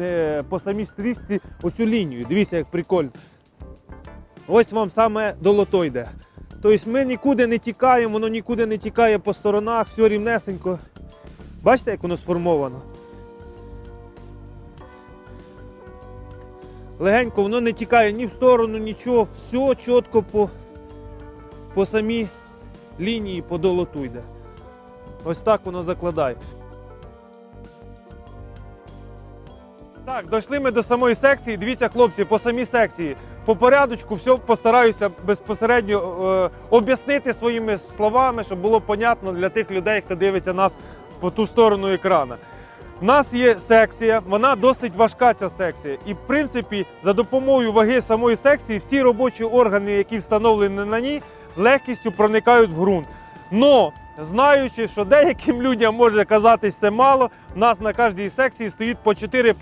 е, по самій стрічці оцю лінію. Дивіться, як прикольно. Ось вам саме долото йде. Тобто ми нікуди не тікаємо, воно нікуди не тікає по сторонах, все рівнесенько. Бачите, як воно сформовано? Легенько воно не тікає ні в сторону, нічого. Все чітко по, по самій лінії по долоту йде. Ось так воно закладає. Так, дійшли ми до самої секції. Дивіться, хлопці, по самій секції. По порядочку все постараюся безпосередньо е, об'яснити своїми словами, щоб було понятно для тих людей, хто дивиться нас по ту сторону екрана. У нас є секція, вона досить важка ця секція. І в принципі, за допомогою ваги самої секції всі робочі органи, які встановлені на ній, з легкістю проникають в ґрунт. Но знаючи, що деяким людям може казатись це мало, у нас на кожній секції стоїть по 4